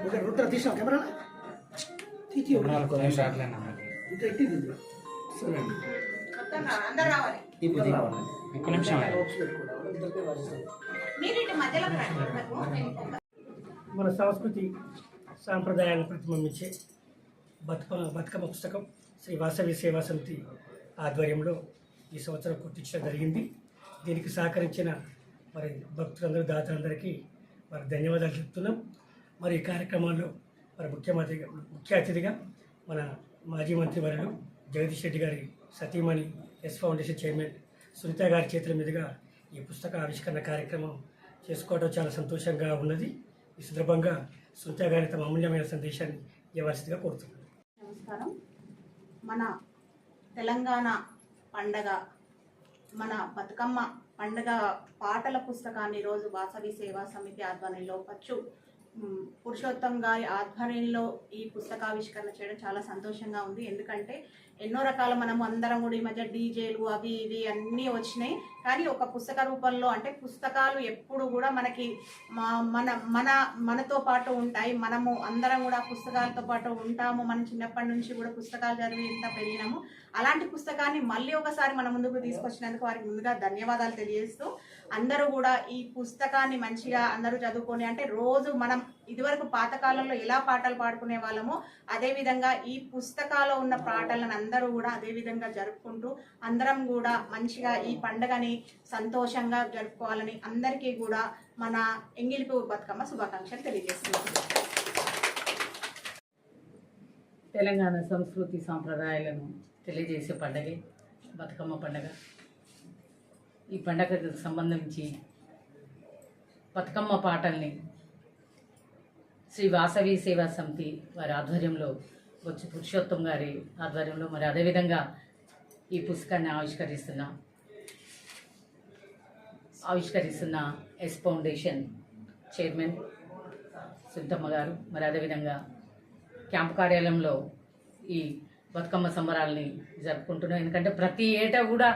Okay Rudra తీసాం camera? తీసి సరే. అండి అందరు రావాలి. దీపు దీపు ఒక్క నిమిషం మన సంస్కృతి సాంప్రదాయాలను ప్రతిబింబించే బతుక బతుకమ్మ పుస్తకం శ్రీ వాసవి సేవా సమితి ఆధ్వర్యంలో ఈ సంవత్సరం కుట్టించడం జరిగింది. దీనికి సహకరించిన మరి భక్తులందరూ దాతలందరికీ మరి ధన్యవాదాలు చెప్తున్నాం. మరి ఈ కార్యక్రమాల్లో మరి ముఖ్యమంత్రిగా ముఖ్య అతిథిగా మన మాజీ మంత్రి వర్యులు జగదీష్ రెడ్డి గారి సతీమణి ఎస్ ఫౌండేషన్ చైర్మన్ సునీత గారి చేతుల మీదుగా ఈ పుస్తక ఆవిష్కరణ కార్యక్రమం చేసుకోవడం చాలా సంతోషంగా ఉన్నది. ఈ సందర్భంగా సునీత గారి తమ అమూల్యమైన సందేశాన్ని ఇవ్వాల్సిందిగా కోరుతున్నాను. నమస్కారం. మన తెలంగాణ పండగ మన బతుకమ్మ పండగ పాటల పుస్తకాన్ని రోజు వాసవి సేవా సమితి ఆధ్వర్యంలో పచ్చు పురుషోత్తం గారి ఆధ్వర్యంలో ఈ పుస్తకావిష్కరణ చేయడం చాలా సంతోషంగా ఉంది. ఎందుకంటే ఎన్నో రకాల మనము అందరం కూడా ఈ మధ్య డీజేలు అవి ఇవి అన్నీ వచ్చినాయి. కానీ ఒక పుస్తక రూపంలో అంటే పుస్తకాలు ఎప్పుడు కూడా మనకి మా- మన మన మనతో పాటు ఉంటాయి. మనము అందరం కూడా పుస్తకాలతో పాటు ఉంటాము. మనం చిన్నప్పటి నుంచి కూడా పుస్తకాలు చదివి ఇంత పెరిగినాము. అలాంటి పుస్తకాన్ని మళ్ళీ ఒకసారి మన ముందుకు తీసుకొచ్చినందుకు వారికి ముందుగా ధన్యవాదాలు తెలియజేస్తూ అందరూ కూడా ఈ పుస్తకాన్ని మంచిగా అందరూ చదువుకొని అంటే రోజు మనం ఇదివరకు పాతకాలంలో ఎలా పాటలు పాడుకునే వాళ్ళమో అదేవిధంగా ఈ పుస్తకాల్లో ఉన్న పాటలను అందరూ కూడా అదే విధంగా జరుపుకుంటూ అందరం కూడా మంచిగా ఈ పండుగని సంతోషంగా జరుపుకోవాలని అందరికీ కూడా మన ఎంగిలిపూ బతుకమ్మ శుభాకాంక్షలు తెలియజేస్తున్నాం తెలంగాణ సంస్కృతి సాంప్రదాయాలను తెలియజేసే పండగే బతుకమ్మ పండగ. ఈ పండగకు సంబంధించి బతుకమ్మ పాటల్ని శ్రీ వాసవి సేవా సమితి వారి ఆధ్వర్యంలో వచ్చి పురుషోత్తం గారి ఆధ్వర్యంలో మరి అదేవిధంగా ఈ పుస్తకాన్ని ఆవిష్కరిస్తున్న ఆవిష్కరిస్తున్న ఎస్ ఫౌండేషన్ చైర్మన్ సిద్ధమ్మ గారు మరి అదేవిధంగా క్యాంపు కార్యాలయంలో ఈ బతుకమ్మ సంబరాల్ని జరుపుకుంటున్నాం. ఎందుకంటే ప్రతి ఏటా కూడా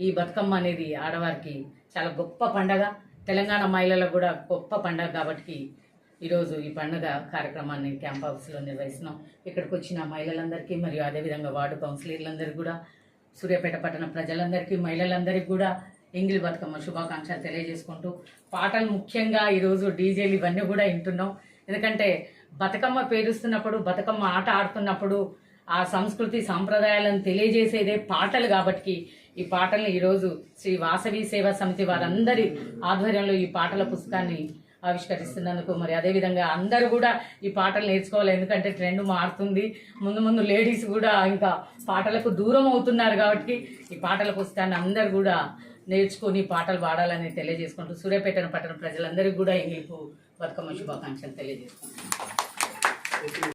ఈ బతుకమ్మ అనేది ఆడవారికి చాలా గొప్ప పండగ. తెలంగాణ మహిళలకు కూడా గొప్ప పండగ కాబట్టి ఈరోజు ఈ పండుగ కార్యక్రమాన్ని క్యాంప్ హౌస్లో నిర్వహిస్తున్నాం. ఇక్కడికి వచ్చిన మహిళలందరికీ మరియు అదేవిధంగా వార్డు కౌన్సిలర్లందరికీ కూడా సూర్యాపేట పట్టణ ప్రజలందరికీ మహిళలందరికీ కూడా ఎంగిలి బతుకమ్మ శుభాకాంక్షలు తెలియజేసుకుంటూ పాటలు ముఖ్యంగా ఈరోజు డీజేలు ఇవన్నీ కూడా వింటున్నాం. ఎందుకంటే బతుకమ్మ పేరుస్తున్నప్పుడు బతుకమ్మ ఆట ఆడుతున్నప్పుడు ఆ సంస్కృతి సాంప్రదాయాలను తెలియజేసేదే పాటలు కాబట్టి ఈ పాటలను ఈరోజు శ్రీ వాసవి సేవా సమితి వారందరి ఆధ్వర్యంలో ఈ పాటల పుస్తకాన్ని ఆవిష్కరిస్తున్నందుకు మరి అదేవిధంగా అందరూ కూడా ఈ పాటలు నేర్చుకోవాలి. ఎందుకంటే ట్రెండ్ మారుతుంది. ముందు ముందు లేడీస్ కూడా ఇంకా పాటలకు దూరం అవుతున్నారు కాబట్టి ఈ పాటల పుస్తకాన్ని అందరూ కూడా నేర్చుకొని పాటలు పాడాలని తెలియజేసుకుంటూ సూర్యాపేట పట్టణ ప్రజలందరికీ కూడా ఎంగిలిపు బతుకమ్మ శుభాకాంక్షలు తెలియజేసుకుంటున్నాను.